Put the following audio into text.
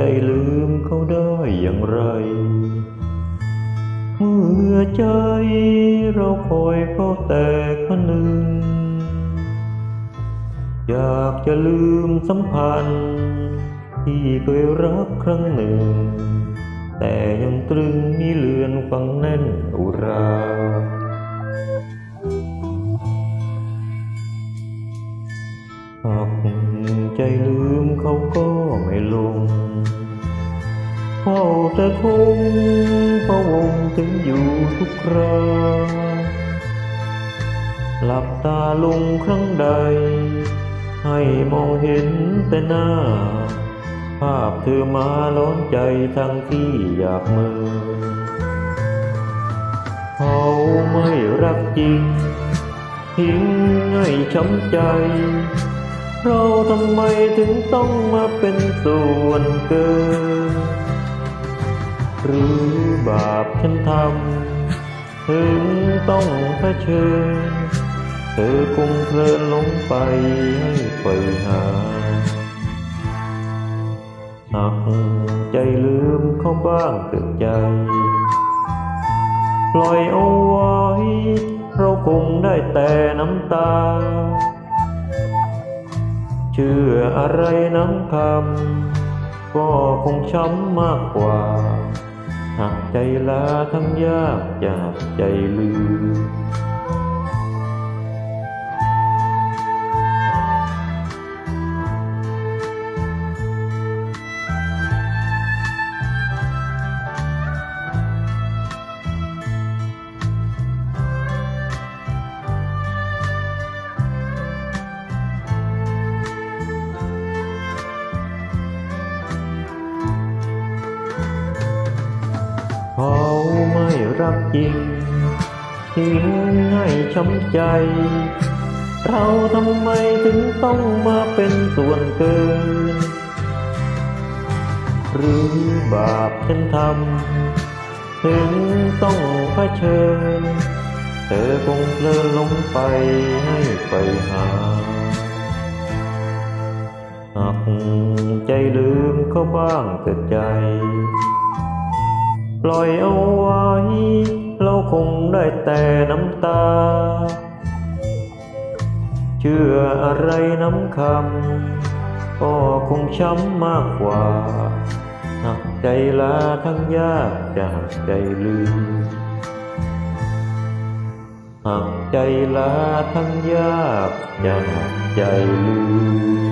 ใจลืมเขาได้อย่างไร เมื่อใจเราคอยเขาแต่คนหนึ่ง อยากจะลืมสัมพันธ์ ที่เคยรักครั้งหนึ่ง แต่ยังตรึงมีเลือนฟังแน่นอุราหาก ใจลืมเขาก็ไม่ลงเฝ้าแต่คงพะวงถึงอยู่ทุกคราหลับตาลงครั้งใด ให้มองเห็นแต่หน้า ภาพเธอมาล้อนใจทั้งที่อยากเมือ เขาไม่รักจริงทิ้งให้ช้ำใจ เราทำไมถึงต้องมาเป็นส่วนเกิน หรือบาปฉันทำถึงต้องเผชิญ เธอคงเพลินลงไปให้ไปหาหากใจลืมเขาบ้างเกิดใจ ปล่อยเอาไว้เราคงได้แต่น้ำตา ชื่ออะไรน้ำคำก็คงช้ำมากกว่า หากใจลาทั้งยากอยากใจลืม เขาไม่รักจริงทิ้งให้ช้ำใจ เราทำไมถึงต้องมาเป็นส่วนเกิน หรือบาปฉันทำถึงต้องเผชิญ เธอคงเพลินลงไปให้ไปหาหากใจลืมเขาบ้างเกิดใจ ปล่อยเอาไว้ เราคงได้แต่น้ำตา เชื่ออะไรน้ำคำก็คงช้ำมากกว่าหากใจลาทั้งยากจะหักใจลืมหากใจลาทั้งยากจะหักใจลืม